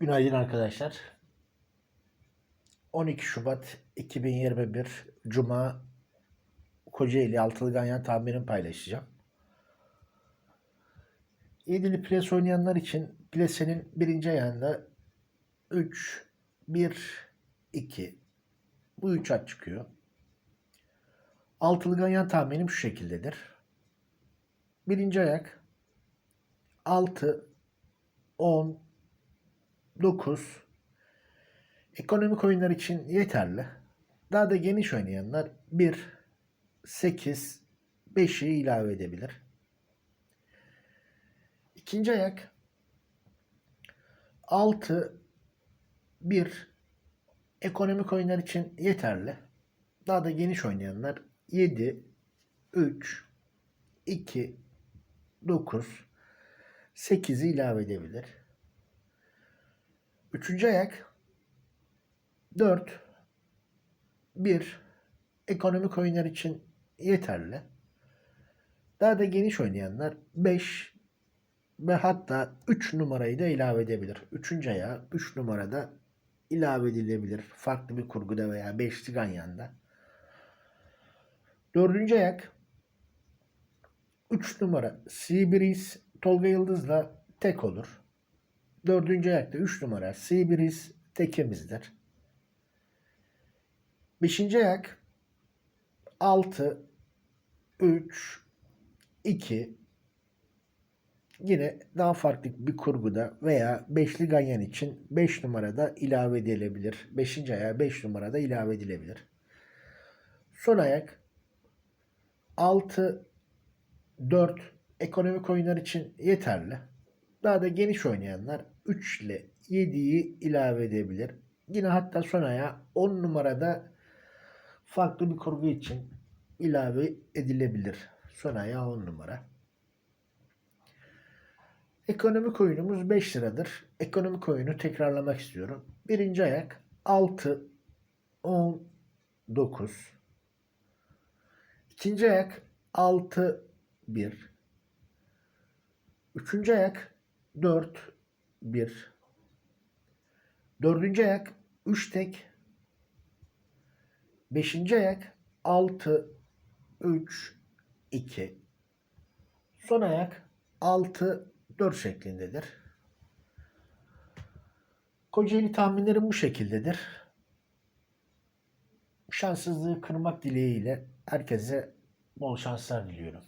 Günaydın arkadaşlar. 12 Şubat 2021 Cuma Kocaeli Altılı Ganyan tahminimi paylaşacağım. Yedili pres oynayanlar için plesenin birinci ayağında 3, 1, 2 bu 3 at çıkıyor. Altılı Ganyan tahminim şu şekildedir. Birinci ayak 6, 10, 9 ekonomik oyunlar için yeterli. Daha da geniş oynayanlar 1, 8, 5'i ilave edebilir. İkinci ayak 6, 1 ekonomik oyunlar için yeterli. Daha da geniş oynayanlar 7, 3, 2, 9, 8'i ilave edebilir. Üçüncü ayak 4 1 ekonomik oyunlar için yeterli. Daha da geniş oynayanlar 5 ve hatta 3 numarayı da ilave edebilir. Üçüncü ayağı 3 numarada ilave edilebilir. Farklı bir kurguda veya beşli ganyanda. Dördüncü ayak 3 numara Seabreeze Tolga Yıldız'la tek olur. Dördüncü ayakta 3 numara Seabreeze tekemizdir. Beşinci ayak 6 3 2 yine daha farklı bir kurguda veya beşli ganyan için 5 numarada ilave edilebilir. 5. ayağa 5 numarada ilave edilebilir. Son ayak 6 4 ekonomik oyunlar için yeterli. Daha da geniş oynayanlar 3 ile 7'yi ilave edebilir. Yine hatta son aya 10 numarada farklı bir kurgu için ilave edilebilir. Son aya 10 numara. Ekonomik oyunumuz 5 liradır. Ekonomik oyunu tekrarlamak istiyorum. Birinci ayak 6, 10, 9. İkinci ayak 6, 1. Üçüncü ayak 4, 1. Dördüncü ayak 3 tek. Beşinci ayak 6, 3, 2. Son ayak 6, 4 şeklindedir. Kocaeli tahminlerim bu şekildedir. Şanssızlığı kırmak dileğiyle herkese bol şanslar diliyorum.